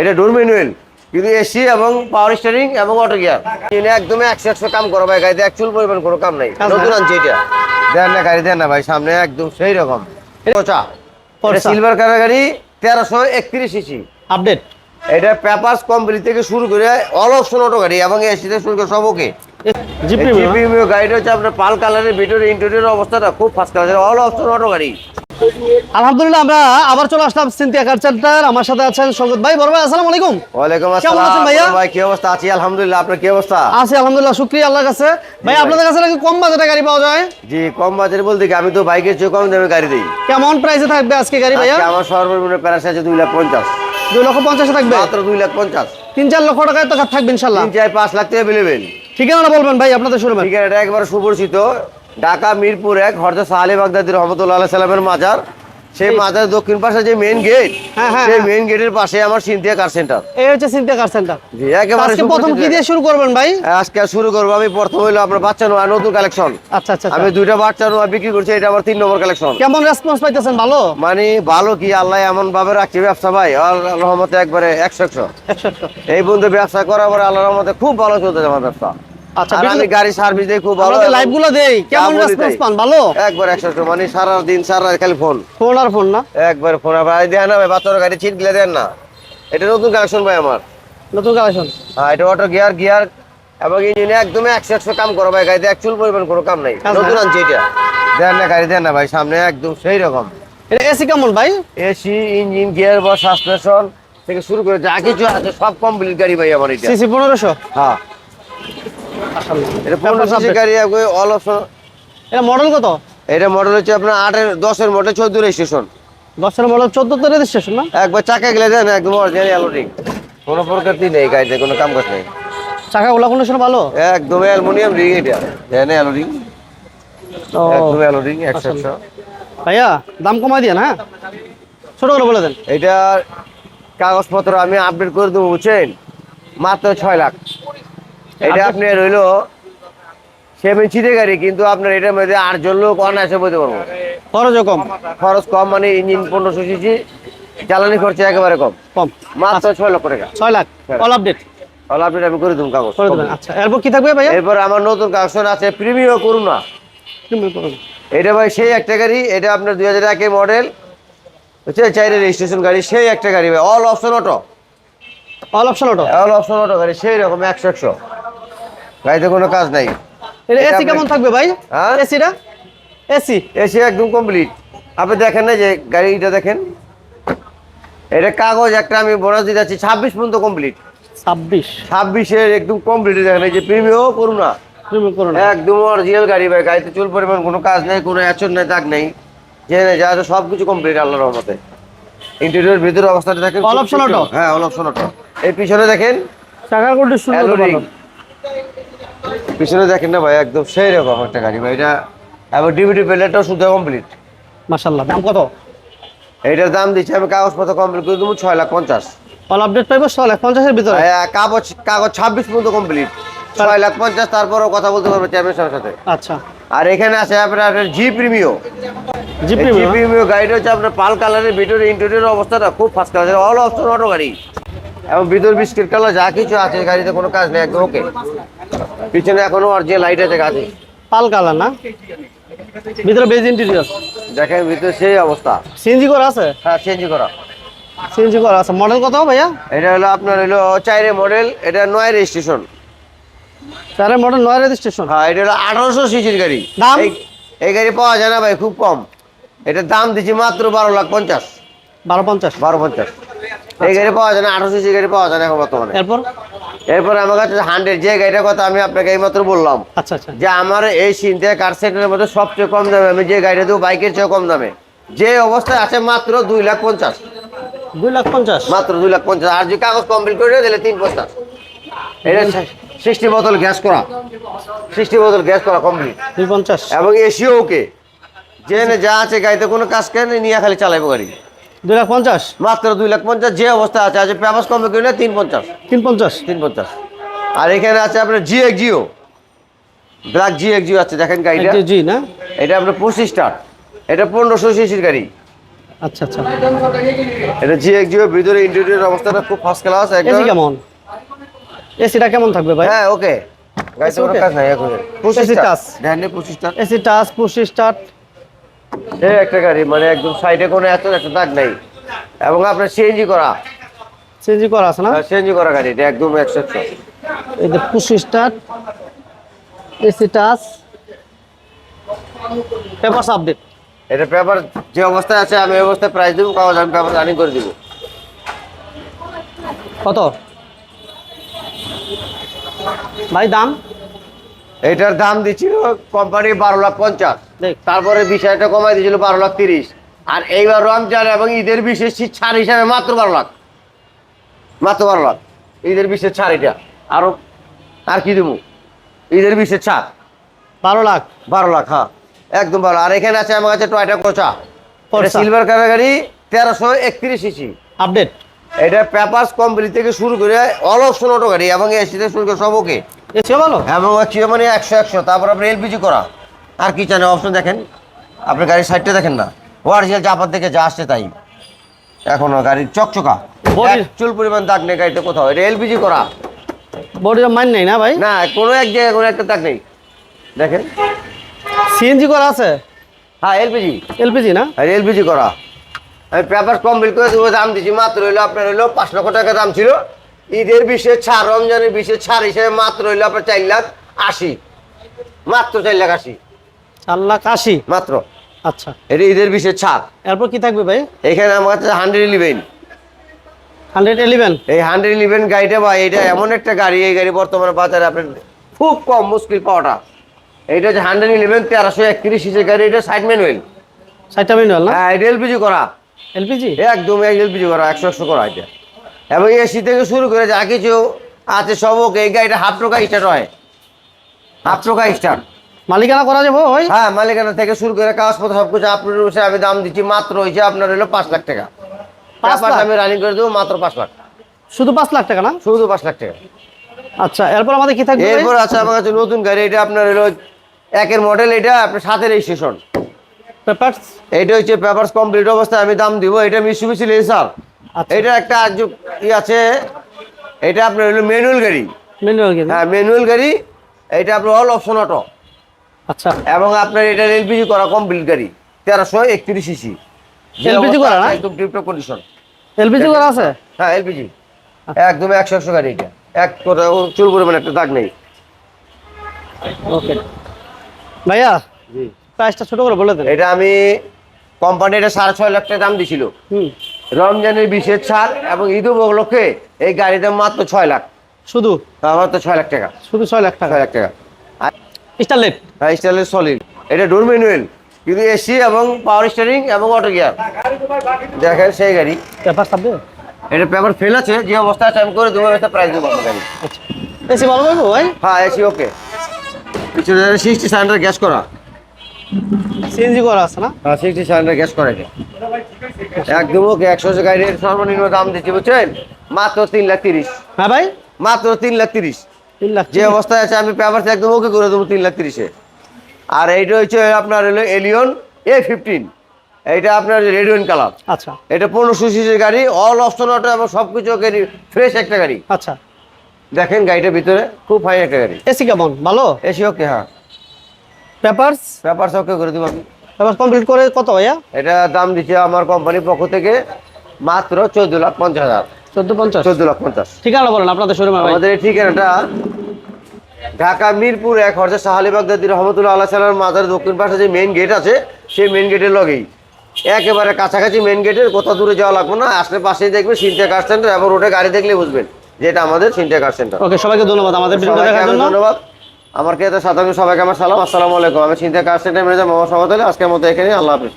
এটা ডোর ম্যানুয়াল কিন্তু এসি এবং পাওয়ার স্টিয়ারিং এবং অটো গিয়ার একদম একশো একশো কাম করো ভাই গাড়িতে অ্যাকচুয়াল পরিমাণ কোনো কাম নাই। নতুন? আনছি এটা। দেন না গাড়ি দেন না ভাই সামনে একদম সেই রকম। সিলভার কালার গাড়ি তেরোশো একত্রিশ সিসি আপডেট এটা পেপারস কোম্পানি থেকে শুরু করে অল অপশন অটো গাড়ি এবং এসি থেকে শুরু করে সব ওকে। জি প্রিমিয়াম প্রিমিয়াম গাড়িটা হচ্ছে আপনার পাল কালারের ভিতরে ইন্টেরিয়র অবস্থাটা খুব first class all option auto গাড়ি। আলহামদুলিল্লাহ আমরা আবার চলে আসলাম সিনথিয়া কার সেন্টার আমার সাথে আছেন ভাই বড় ভাই আসসালামু আলাইকুম। ওয়ালাইকুম কেমন আছেন ভাইয়া? ভাই কি অবস্থা? আছি আলহামদুলিল্লাহ আপনার কি অবস্থা? আছি আলহামদুলিল্লাহ শুক্রিয়া আল্লাহর কাছে। ভাই। আপনাদের কাছে নাকি কম বাজেটে গাড়ি পাওয়া যায়? জি কম বাজারে বলতে কি আমি তো বাইকের চেয়ে কম দামে গাড়ি দিই। কেমন প্রাইসে থাকবে আজকে গাড়ি ভাইয়া? আমার সর্বনিম্ন প্যারাস আছে দুই লাখ পঞ্চাশ। দুই লক্ষ পঞ্চাশে থাকবে? মাত্র দুই লাখ পঞ্চাশ। তিন চার লক্ষ টাকায় তো থাকবে ইনশাল্লাহ। তিন চার পাঁচ লাখ টাকা অ্যাভেলেবেল ঠিকানাটা বলবেন ভাই আপনাদের শুরু ঠিক আছে একবার সুপরিচিত। ঢাকা মিরপুর এক হরজা সাহালি বাগদাদি রহমতুল্লাহ সাল্লামের মাজার। সেই মাজার দক্ষিণ পাশে যে মেইন গেট হ্যাঁ, হ্যাঁ, সেই। মেইন গেটের পাশে আমার সিনথিয়া কার সেন্টার এই হচ্ছে সিনথিয়া কার সেন্টার জি একেবারে আজকে প্রথম কি দিয়ে শুরু করবেন ভাই? আজকে শুরু করব আমি প্রথম হইল আপনার বাচ্চা নোয়া নতুন কালেকশন আচ্ছা আচ্ছা আচ্ছা। আমি দুইটা বাচ্চা নোয়া বিক্রি করছি এটা আমার তিন নম্বর কালেকশন কেমন রেসপন্স পাইতেছেন ভালো? মানে ভালো কি আল্লাহ এমন ভাবে রাখছে ব্যবসা ভাই আল্লাহর রহমতে একবারে একশো একশো। একশো একশো। এই বন্ধু ব্যবসা করার পরে আল্লাহর রহমতে খুব ভালো চলতেছে আমার ব্যবসা। আচ্ছা আমি গাড়ি সার্ভিস দিই খুব ভালো। আমাদের লাইভ দেই। কেমন রেসপন্স পান? ভালো? একবার একশো একশো মানে সারা দিন সারা রাত খালি ফোন ফোন আর ফোন না? একবার ফোন আবার দেন না ভাই বাচ্চার গাড়ি ছিট গিলে দেন না। এটা নতুন কালেকশন ভাই আমার। নতুন কালেকশন হ্যাঁ এটা অটো গিয়ার গিয়ার এবং ইঞ্জিনে একদম কাম করো ভাই গাড়িতে অ্যাকচুয়াল পরিমাণ কোনো কাম নাই। নতুন নাই? আনছি এটা। দেন না গাড়ি দেন না ভাই সামনে একদম সেই রকম। এটা এসি কেমন ভাই? এসি ইঞ্জিন গিয়ার বা সাসপেনশন থেকে শুরু করে যা কিছু আছে সব কমপ্লিট গাড়ি ভাই আমার এটা। সিসি পনেরোশো? হ্যাঁ। এটা পনেরো সিসি গাড়ি অল অপশন এটা মডেল কত? এটা মডেল হচ্ছে আপনার আটের দশের মডেল চোদ্দ রেজিস্ট্রেশন দশের মডেল চোদ্দ তো রেজিস্ট্রেশন না? একবার চাকা গেলে দেন একদম অরিজিনাল অ্যালোডিং কোনো প্রকার নেই গাড়িতে কোনো কাম কাজ নেই। চাকাগুলো ভালো? একদম অ্যালুমিনিয়াম রিং এটা। একদম একশো একশো। ভাইয়া দাম কমাই দিয়ে না? ছোট করে বলে দেন। এটার কাগজপত্র আমি আপডেট করে দেবো বুঝছেন? মাত্র ছয় লাখ। এটা Update- আপনি রইল সেভেন সিটের গাড়ি কিন্তু আপনার এটার মধ্যে আটজন লোক অনায়াসে বলতে পারব। খরচও কম। খরচ কম মানে ইঞ্জিন পনেরোশো সিসি জ্বালানি খরচা একেবারে কম। কম। মাত্র ছয় লক্ষ টাকা। ছয় লাখ। অল আপডেট তাহলে আপনি আমি করে দেবো কাগজ। করে দেবেন। আচ্ছা এরপর কি থাকবে ভাইয়া? এরপর আমার নতুন কাগজ আছে প্রিমিয়াম করুন না এটা ভাই সেই একটা গাড়ি এটা আপনার দুই হাজার একের মডেল হচ্ছে চাইরে রেজিস্ট্রেশন গাড়ি সেই একটা গাড়ি ভাই। All option auto all option auto all option auto গাড়ি সেই রকম একশো একশো। গাড়িতে কোনো কাজ নাই। এটা এসি কেমন থাকবে ভাই? হ্যাঁ? এসিটা? এসি? এসে একদম কমপ্লিট আপনি দেখেন না যে গাড়িটা দেখেন? এটা কাগজ একটা আমি বোনাস দিতে যাচ্ছি ছাব্বিশ পর্যন্ত কমপ্লিট ছাব্বিশ? ছাব্বিশের একদম কমপ্লিট দেখেন এই যে প্রিমিয়াম করুন না। একদম অরিজিনাল গাড়ি ভাই গাড়িতে চুল পরিমাণ কোনো কাজ নেই কোনো অ্যাচন নেই দাগ নেই। যে নেই যা আছে সব কিছু কমপ্লিট আল্লাহর রহমতে। ইন্টেরিয়র ভিতরে অবস্থাটা দেখেন option auto? হ্যাঁ অল অপশন অটো এই পিছনে দেখেন? চাকার কন্ডিশন অ্যালোরিং পিছনে দেখেন না ভাই একদম সেই রকম একটা গাড়ি ভাই এটা এবং ডিভিডি প্লেটটাও শুদ্ধ কমপ্লিট মাশাআল্লাহ দাম কত? এইটার দাম দিচ্ছি আমি কাগজপত্র কমপ্লিট করে দেবো ছয় লাখ পঞ্চাশ। অল আপডেট পাইবো ছয় লাখ পঞ্চাশের ভিতরে? হ্যাঁ, কাগজ কাগজ ছাব্বিশ পর্যন্ত কমপ্লিট ছয় লাখ পঞ্চাশ তারপরেও কথা বলতে পারব চেয়ারম্যান সাহেবের সাথে। আচ্ছা। আর এখানে আছে আপনার জি প্রিমিও জি প্রিমিও গাড়িটা হচ্ছে আপনার পাল কালারের ভিতরে ইন্টেরিয়র অবস্থাটা খুব first class all option auto গাড়ি। এবং ভিতর বিস্কিট কালার যা কিছু আছে গাড়িতে কোনো কাজ নেই একদম ওকে পিছনে এখনও আর যে লাইট আছে গাছে পাল কালার না? ভিতরে বেজ ইন্টেরিয়র দেখেন ভিতরে সেই অবস্থা। সিএনজি করা আছে? হ্যাঁ চেঞ্জ করা। সিএনজি করা আছে। মডেল কত ভাইয়া? এটা হলো আপনার হলো চাইরে মডেল এটা নয় রেজিস্ট্রেশন চারের মডেল নয় রেজিস্ট্রেশন হ্যাঁ এটা হলো আঠারোশো সিসির গাড়ি। দাম? এই- এই গাড়ি পাওয়া যায় না ভাই খুব কম। এটার দাম দিচ্ছি মাত্র বারো লাখ পঞ্চাশ। বারো পঞ্চাশ। বারো পঞ্চাশ। এই গাড়ি পাওয়া যায় না আঠারোশো সিসি গাড়ি পাওয়া যায় না এখন বর্তমানে। এরপর? এরপর আমার কাছে হান্ড্রেড যে গাড়িটার কথা আমি আপনাকে এইমাত্র বললাম আচ্ছা আচ্ছা। যে আমার এই সিনতে কার সেন্টারের মধ্যে সবচেয়ে কম দামে আমি যে গাড়িটা দেবো বাইকের চেয়ে কম দামে। যে অবস্থায় আছে মাত্র দুই লাখ পঞ্চাশ। দুই লাখ পঞ্চাশ? মাত্র দুই লাখ পঞ্চাশ। আর যে কাগজ কমপ্লিট করে দিলে তিন পঞ্চাশ এটা সিক্সটি বোতল গ্যাস করা। সিক্সটি বোতল গ্যাস করা কমপ্লিট দুই পঞ্চাশ। এবং এসিও ওকে যে যা আছে গাড়িতে কোনো কাজ কেন নিয়ে খালি চালাইবো গাড়ি। দুই লাখ পঞ্চাশ? মাত্র দুই লাখ পঞ্চাশ যে অবস্থা আছে আছে পেপাস কমে কিনে তিন পঞ্চাশ। তিন পঞ্চাশ? তিন পঞ্চাশ। আর এখানে আছে আপনার জি এক জিও ব্ল্যাক জি এক জিও আছে দেখেন গাড়িটা। জি না? এটা আপনার পঁচিশ স্টার এটা পনেরোশো সিসির গাড়ি। আচ্ছা আচ্ছা। এটা জি এক জিও ভিতরে ইন্টেরিয়র অবস্থাটা খুব ফার্স্ট ক্লাস এসি একদম। কেমন? এসিটা কেমন থাকবে ভাই? হ্যাঁ ওকে গাড়িতে কোনো okay? কাজ নাই এখন। পঁচিশ টাচ। ধ্যানে পঁচিশ touch AC touch push start. এই একটা গাড়ি মানে একদম সাইডে কোনো এত একটা দাগ নাই। এবং আপনার সিএনজি করা। সিএনজি করা আছে না? সিএনজি করা গাড়ি এটা একদম একশো একশো। এই যে push start AC touch. Papers update. এটা পেপার যে অবস্থায় আছে আমি অবস্থায় প্রাইস দেবো কাগজ আমি পেপার রানিং করে দিব। কত? ভাই দাম? এটার দাম দিচ্ছিল কোম্পানি বারো লাখ পঞ্চাশ। তারপরে বিশ কমাই দিয়েছিল বারো লাখ তিরিশ। আর এইবার রমজান এবং ঈদের বিশেষ ছাড় হিসাবে মাত্র বারো লাখ। মাত্র বারো লাখ। ঈদের বিশেষ ছাড় এটা। আরও আর কি দেবো? ঈদের বিশেষ ছাড়। বারো লাখ। বারো লাখ হ্যাঁ। একদম ভালো আর এখানে আছে আমার কাছে টয়টা কোচা। কোচা। সিলভার কালার গাড়ি তেরোশো একত্রিশ ইসি আপডেট এটা পেপার্স কোম্পানি থেকে শুরু করে অল অপশন অটো গাড়ি এবং এসি থেকে শুরু করে সব ওকে। এসিও ভালো? এবং হচ্ছে মানে একশো একশো। তারপর আপনি এলপিজি করা। আর কি চান অপশন দেখেন। আপনি গাড়ির সাইডটা দেখেন না। অরিজিনাল জাপান থেকে যা আসছে তাই। এখনও গাড়ির চকচকা। চুল পরিমাণ দাগ নেই গাড়িতে কোথাও। এটা এলপিজি করা। বডির মাইন নেই না ভাই? না কোনো এক জায়গায় কোনো একটা দাগ নেই। দেখেন। সিএনজি করা আছে? হ্যাঁ এলপিজি এলপিজি না? আর এলপিজি করা। আমি পেপার কমপ্লিট করে দেবো দাম দিচ্ছি মাত্র হইল আপনার হইল পাঁচ লক্ষ টাকা দাম ছিল। ঈদের বিশেষ ছাড় রমজানের বিশেষ ছাড় হিসেবে মাত্র হইল আপনার চার লাখ আশি। মাত্র চার লাখ আশি। চার লাখ আশি? মাত্র। আচ্ছা। এটা ঈদের বিশেষ ছাড় এরপর কি থাকবে ভাই? এখানে আমার কাছে হান্ড্রেড ইলেভেন হান্ড্রেড ইলেভেন এই হান্ড্রেড ইলেভেন গাড়িটা বা এটা এমন একটা গাড়ি এই গাড়ি বর্তমানে বাজারে আপনার খুব কম মুশকিল পাওয়াটা। এইটা হচ্ছে হান্ড্রেড ইলেভেন তেরোশো একত্রিশ সিসের গাড়ি এটা সাইড ম্যানুয়াল মিনিট না? হ্যাঁ এটা এলপিজি করা। এলপিজি একদম এলপিজি করা একশো একশো করা এটা। এবং এসি থেকে শুরু করে যা কিছু আছে সব ওকে এই গাড়িটা হাফ টোকা স্টার্ট হয়। হাফ টোকা স্টার্ট। মালিকানা করা যাব ভাই হ্যাঁ মালিকানা থেকে শুরু করে কাগজপত্র সব কিছু আপনার রয়েছে আমি দাম দিচ্ছি মাত্র হয়েছে আপনার হলো পাঁচ লাখ টাকা। পাঁচ আমি রানিং করে দেবো মাত্র পাঁচ লাখ। শুধু পাঁচ লাখ টাকা না? শুধু পাঁচ লাখ টাকা। আচ্ছা এরপর আমাদের কি থাকবে? এরপর আছে আমার কাছে নতুন গাড়ি এটা আপনার হলো একের মডেল এটা আপনার সাথে রেজিস্ট্রেশন পেপারস এটা হচ্ছে পেপারস কমপ্লিট অবস্থায় আমি দাম দিব এটা মিশুবিশি লেসার এটা একটা ই আছে এটা আপনার হলো ম্যানুয়াল গাড়ি। ম্যানুয়াল গেম হ্যাঁ ম্যানুয়াল গাড়ি এটা আপনার অল অপশন অটো আচ্ছা। এবং আপনার এটা এলপিজি করা কমপ্লিট গাড়ি তেরোশো একত্রিশ সিসি LPG করা না? একদম টিপটপ কন্ডিশন এলপিজি করা আছে? হ্যাঁ এলপিজি একদম একশো একশো গাড়ি এটা। এক কোথাও চুল পরিমাণ একটা দাগ নেই। ওকে। ভাইয়া জি। প্রাইসটা ছোট করে বলে দেন। এটা আমি কোম্পানি এটা সাড়ে ছয় লাখ টাকা দাম দিছিল। হুম। রমজানের বিশেষ ছাড় এবং ঈদ উপলক্ষে এই দাম মাত্র ছয় লাখ। শুধু? আমার তো ছয় লাখ টাকা। শুধু ছয় লাখ টাকা? ছয় লাখ টাকা। স্টারলেট আর স্টাইলের সলিড এটা ডোর ম্যানুয়াল কিন্তু এসি এবং পাওয়ার এবং অটো গিয়ার দেখেন সেই গাড়ি। পেপার থাকবে এটা পেপার ফেল আছে যে অবস্থা আছে আমি করে দেবো প্রাইস দেবো আপনার গাড়ি আচ্ছা। এসি ভালো পাবো ভাই? হ্যাঁ এসি ওকে পিছনে সিক্সটি গ্যাস করা। সিএনজি করা আছে না? হ্যাঁ সিক্সটি গ্যাস করা এটা। একদম ওকে একশো গাড়ির সর্বনিম্ন দাম দিচ্ছি বুঝছেন? মাত্র তিন লাখ তিরিশ। হ্যাঁ ভাই? মাত্র তিন লাখ তিরিশ। তিন লাখ যে অবস্থায় আছে আমি পেপার একদম ওকে করে দেবো তিন লাখ তিরিশে। আর এইটা হচ্ছে আপনার হলো এলিয়ন এ ফিফটিন এইটা আপনার রেডিয়ন কালার আচ্ছা। এটা পনেরোশো সিসির গাড়ি অল অপশন অটো এবং সব কিছু ফ্রেশ একটা গাড়ি। আচ্ছা। দেখেন গাড়িটার ভিতরে খুব ফাইন একটা গাড়ি। এসি কেমন? ভালো? এসি ওকে হ্যাঁ। পেপারস পেপার ওকে করে দেবো আমি। পেপার কমপ্লিট করে কত ভাইয়া? এটা দাম দিচ্ছে আমার কোম্পানির পক্ষ থেকে মাত্র চোদ্দ লাখ পঞ্চাশ হাজার। চোদ্দ পঞ্চাশ? চোদ্দ লাখ পঞ্চাশ। ঠিকানা বলেন আপনাদের শোরুমে আমাদের এই ঠিকানাটা ঢাকা মিরপুর এক হরজা সাহালি বাগদাদি রহমতুল্লাহ আল্লাহ সালার মাজার দক্ষিণ পাশে যে মেন গেট আছে সেই মেন গেটের লগেই। একেবারে কাছাকাছি মেন গেটের কোথাও দূরে যাওয়া লাগবে না। আসলে পাশেই দেখবে সিনটা কার সেন্টার এবং রোডে গাড়ি দেখলে বুঝবেন যে এটা আমাদের সিনটা কার সেন্টার ওকে সবাইকে ধন্যবাদ আমাদের ধন্যবাদ। আমার কে সাধারণ সবাইকে আমার সালাম, আসসালামু আলাইকুম। আমি চিন্তা কার সেন্টার ম্যানেজার যাব? আলী আজকের মতো এখানে আল্লাহ হাফিজ।